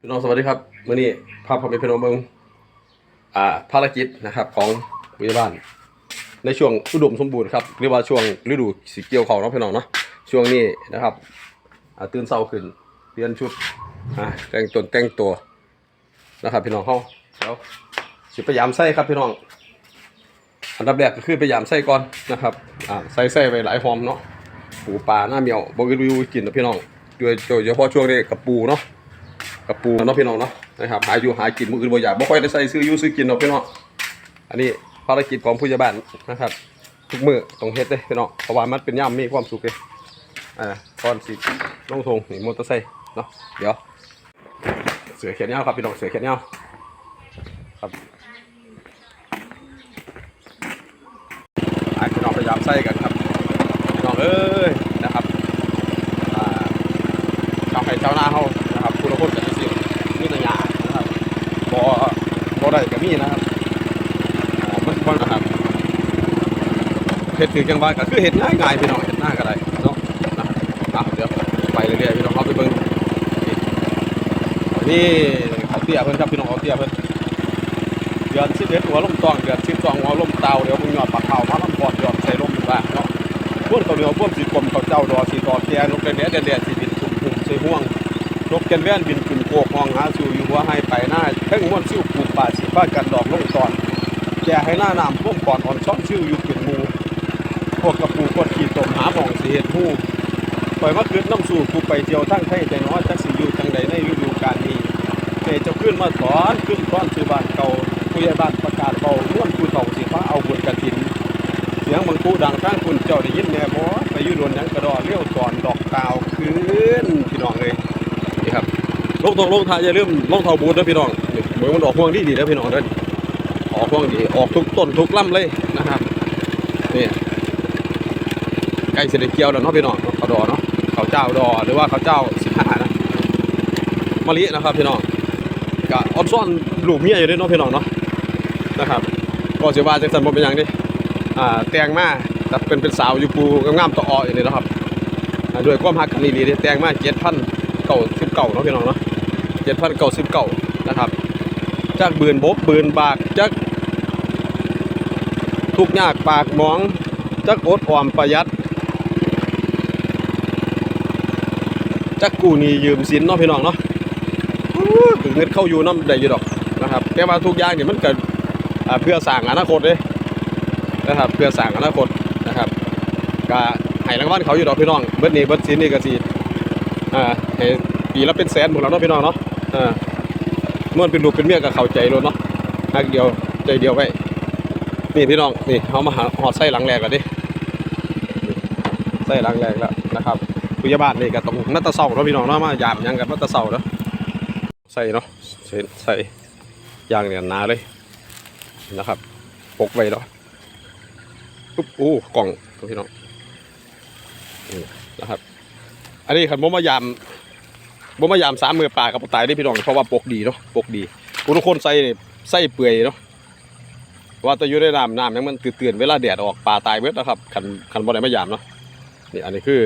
พี่น้องสวัสดีครับมื่อนี้ภาพผมเป็นพี่น้องเมืองอ่าภารกิจนะครับของพยาบาลในช่วงอุดมสมบูรณ์ครับหรือว่าช่วงฤดูสีเกี่ยวเขาวเนาะพี่น้องเนาะช่วงนี้นะครับอ่าตื่นเช้าขึ้นเปลี่ยนชุดอ่าแต่งตนแต่งตัวนะครับพี่น้องเขาแล้วสิพยายามใส่ครับพี่น้องอันดับแรกก็คือพยายามใส่ก่อนนะครับอ่าใส่ใส่ไปหลายหอมเนาะปูปลาหน้าเหมียวบกินวิวกินนะพี่น้องโดยโดยเฉพาะช่วงนี้กับปูเนาะ กระปูเนาะพี่น้องเนาะนะครับหาอยู่หากินมืออื่นบ่อยากบ่ค่อยได้ใส่ซื้ออยู่ซื้อกินเนาะพี่น้องอันนี้ภารกิจของผู้ใหญ่บ้านนะครับ ทุกมือต้องเฮ็ดเด้พี่น้องเพราะว่ามันเป็นยามมีความสุขเด้อ่าก่อนสิลงทงนี่มอเตอร์ไซค์เนาะเดี๋ยว เสือเขียนยาครับพี่น้องเสือเขียนยาครับให้พี่น้องพยายามใส่กันครับพี่น้องเอ้ยนะครับชาวไร่ชาวนาเขานะครับผู้ละคนกันสิมีแต่หญ้านะครับ บ่บ่ได้ก็มีนะครับอ่ามันมันนะครับเฮ็ดถือจังหว่าก็คือเฮ็ดง่ายๆพี่น้องเฮ็ดหน้าก็ได้เนาะนะเดี๋ยวไปเรื่อยๆพี่น้องเอาไปเบิ่งนี่เขาเตี้ยเพิ่นครับพี่น้องเขาเตี้ยเพิ่นเดือน11หัวลมตองเดือน12หัวลมเตาเดี๋ยวมึงยอดปากเขามาลำพอดยอดใส่ลมอยู่บ้านเนาะพวกเขาเหนียวพวกสีกลมเขาเจ้าดอสีตอแกนกกระเดียแดดๆสีบินสุ่มหุ่มใส่ห่วง นกแกนแว่นบินขึ้นโกกห้องหาสู่อยู่หัวให้ไปหน้าเพ่งม้วนซิ่วปลูกป่าสีฟ้ากันดอกลงตอนแก่ให้หน้าน้ำพุ่มก่อนอ่อนช่องซิ่วอยู่ขึ้นมูพวกกระปูกดขี่ตมหาหมองสีเห็ดหูปล่อยมาคืนน้ำสู่กูไปเที่ยวทั้งไทยใจน้อยจักสิอยู่จังใดในฤดูกาลนี้เตเจ้าขึ้นมาถอนขึ้นต้อนซื้อบ้านเก่าผู้ใหญ่บ้านประกาศเบาล้วนผู้เฒ่าสีฟ้าเอาบุญกระถิน เสียงบางผู้ดังข้างคุณเจ้าได้ยินแน่บ่ไปอยู่โดนยังกระดอเลี้ยวตอนดอกกาวคืนพี่น้อ ลงตรงลงทาอย่าลืมลงเท่าบูธนะพี่น้องเหมือนมันออกพวงที่ดีนะพี่น้องเด้อออกพวงดีออกทุกต้นทุกลำเลยนะครับนี่ใกล้เสด็จเกี่ยวแล้วเนาะพี่น้องเขาดอเนาะเขาเจ้าดอหรือว่าเขาเจ้าสิบห้านะมะลินะครับพี่น้องก็ออนซ่อนหลูกเมียอยู่ด้วยเนาะพี่น้องเนาะนะครับก็เสียว่าจังสันบ่เป็นหยังดิอ่าแตงมาแต่เป็นเป็นสาวอยู่ปูงามๆต่อออยู่นี่นะครับด้วยความฮักกันนี่ดีแตงมาเจ็ดพันเก่าสิบเก่าเนาะพี่น้องเนาะ จ็ดพันเก่าสิบเก่านะครับ จากบืนบกบืนบากจากทุกข์ยากปากมองจากอดออมประหยัดจากกูนี้ยืมสินเนาะพี่น้องเนาะถึงเงินเข้าอยู่น้ำได้อยู่ดอกนะครับแต่ว่าทุกอย่างเนี่ยมันเกิดเพื่อสร้างอนาคตเลยนะครับเพื่อสร้างอนาคตนะครับก็ให้รางวัลเขาอยู่ดอกพี่น้องเบิดนี้เบิดสินนี่ก็สิอ่าให้ปีละเป็นแสนหมดแล้วเนาะพี่น้องเนาะ อ่าเมื่อเป็นลูกเป็นเมียก็เข้าใจเลยเนาะฮักเดียวใจเดียวไว้นี่พี่น้องนี่เขามาหาหอดไส้หลังแรกแล้วดิไส้หลังแรกแล้วนะครับผู้ใหญ่บ้านนี่ก็ต้องมัตตะเสาเนาะพี่น้องเนาะมายามยังกันมัตตะเสาเนาะใส่เนาะใส่ใส่ยางเนี่ยหนาเลยนะครับปกไว้เนาะปุ๊บโอ้กล่องพี่น้องนะครับ อันนี้ขันบ่มายาม บ่มายามสามมือปลากับตายได้พี่น้องเพราะว่าปกดีเนาะปกดีทุกคนใส่ใส่เปื่อยเนาะว่าแตะอยู่ในน้ำน้ำยังมันเตือนเวลาแดดออกปลาตายเบิดนะครับขันขันบ่ได้มายามเนาะนี่อันนี้คือ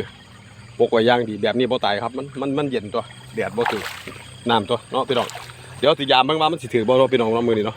ปกไว้ย่างดีแบบนี้บ่ตายครับมันมันมันเย็นตัวแดดบ่ถือน้ำตัวเนาะพี่น้องเดี๋ยวสิยามเบิ่งว่ามันสิถือบ่เนาะพี่น้องเนาะมือนี้เนาะ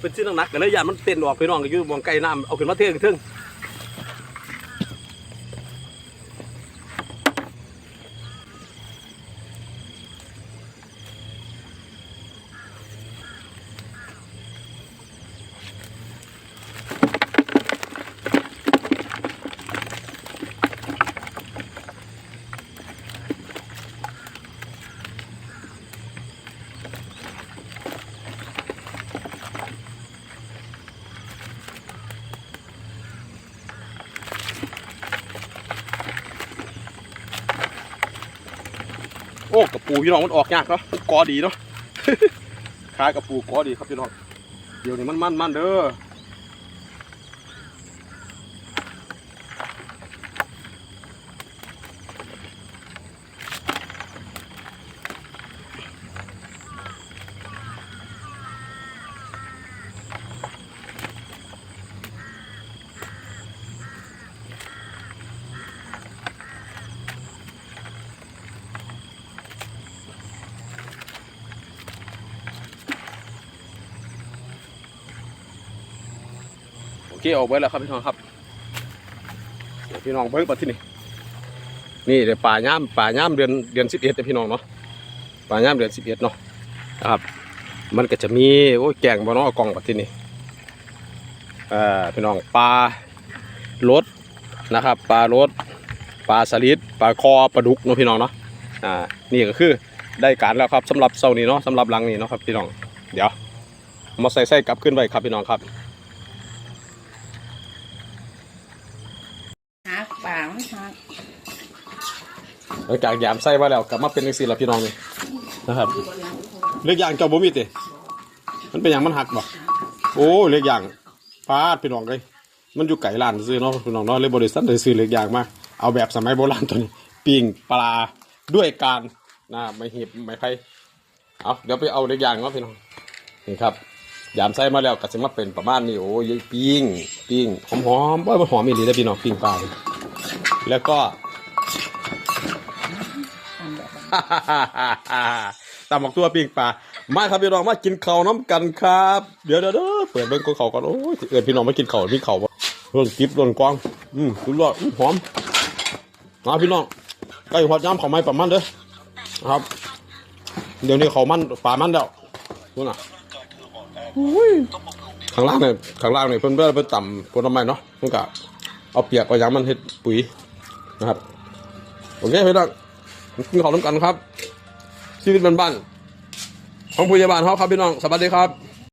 เป็นชิ้นหนักๆกันเลยยามมันเต้นออกพี่น้องก็อยู่มองไกลน้ำเอาขึ้นมาเทขึ้นเทึง อ้กับปูพี่น้องมันออกยากเนาะกอดีเนาะขายกระปูกอดีครับพี่น้องเดี๋ยวนี้มันมันมันเด้อ เคออกไปแล้วครับพี่น้องครับพี่น้องเบิ่งปัดที่นี่นี่เดี๋ยวป่าย่ามป่าย่ามเดือนเดือนสิบเอ็ดพี่น้องเนาะป่าย่ามเดือนสิบเอ็ดเนาะนะครับ มันก็จะมีโอ้ยแกงบ่เนาะเอกล่องปัดที่นี่เอ่อพี่น้องปลารสนะครับปลารสปลาสลิดปลาคอปลาดุกเนาะพี่น้องเนาะอ่านี่ก็คือได้การแล้วครับสำหรับเสานี้เนาะสำหรับหลังนี้เนาะครับพี่น้อง เดี๋ยวมาใส่ใส่กลับขึ้นไว้ครับพี่น้องครับ หักปาก มันหักหลังจากยามไส้มาแล้วกลับมาเป็นจังซี่ล่ะพี่น้องนี่นะครับเล็กอย่างเจ้าบ่มีติมันเป็นอย่างมันหักบ่โอ้เล็กอย่างฟาดพี่น้องเลยมันอยู่ไก่ร้านซื้อเนาะพี่น้องเนาะเลยบริษัทเลยซื้อเล็กอย่างมาเอาแบบสมัยโบราณตัวนี้ปิ้งปลาด้วยการนะไม่หีบไม่ไผ่เอาเดี๋ยวไปเอาเล็กอย่างเนาะพี่น้องนี่ครับยามไส้มาแล้วก็จะมาเป็นประมาณนี้โอ้ยปิ้งปิ้งหอมๆว่ามันหอมอีหลีเด้พี่น้องปิ้งปลา แล้วก็ทำแบบตามบอกตัวปิ้งปลามาครับพี่น้องมากินข้าวน้ำกันครับ เดี๋ยวเดี๋ยวเดี๋ยวเปิดเบิ้งกเขาวก่อนโอ้ยเอินพี่น้องมากินข้าวมีข้าวบ่ร่นกิ๊บร่นกวางอืมสุดยอดอื้อหอมมาพี่น้องใกล้หอดย้ำข้าวไม้ประมาณเด้อนะครับ เดี๋ยวนี้ข้าวมันปลามันแล้วนู่นน่ะอุ้ยข้างล่างเนี่ยข้างล่างเนี่ยเพิ่นเพิ่นไปต่ำผลไม้เนาะเพิ่นก็เอาเปียกเอาหยังมันเฮ็ดปุ๋ย นะครับโอเคพี่น้องกินข้าวน้ำกันครับ ชีวิตบ้านๆของพยาบาลเขาครับพี่น้องสวัสดีครับ